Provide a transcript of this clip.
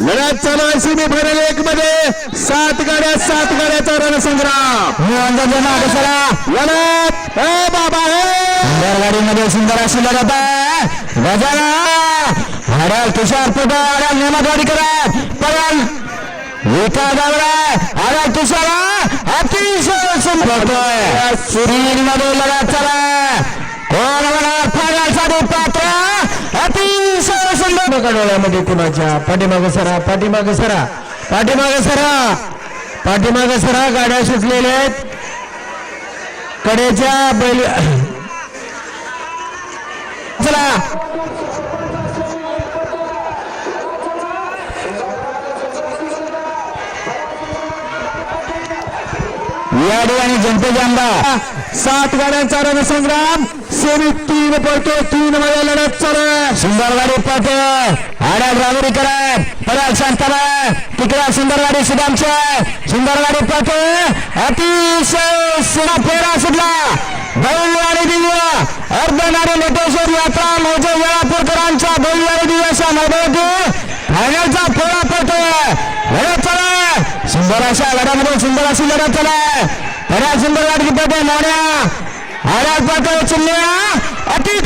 लढत चालू आहे सेमी फायनल एक मध्ये सात गाड्या सात गाड्याचा रणसंग्राम. लढत ए बाबा हे गाडीमध्ये सुंदर अशी लढत आहे. गजाला तुषार हडल नेमागाडी करा. पडल विका दावडा हडल तुषार अतिशय सुंदर. सुरील मध्ये लढत चला का डोळ्यामध्ये कुणाच्या? पाठीमाग सरा पाठीमाग सरा पाठीमाग सरा पाठीमाग सरा गाड्या सुटलेल्या आहेत. कडेच्या बैल चला. आणि जनतेचे आमदार सात गाड्यांचा रणसंग्राम सेमी तीन पडतो तीन मध्ये लढत चालू. सुंदरवाडी सुंदर आड्या ड्रायव्हरी करा पडाल शांताला तिकडा सुंदर गाडी सुदामच्या सुंदर गाडी अतिशय सुडा फेरा सुटला. बैलवाडी दिव्य अर्धनारी लोटेश्वर यात्रा मोजे वेळापूरकरांच्या बैलवाडी दिव्याच्या मैदानातून फायनलचा फेरा पडतोय. लढत चला सुंदर अशा लढ्यामध्ये सुंदर अशी लढत चला बऱ्याच सुंदरवाडी गाडी पाहतोय मोड्या आड्यात पाहतोय चिल्ल्या अति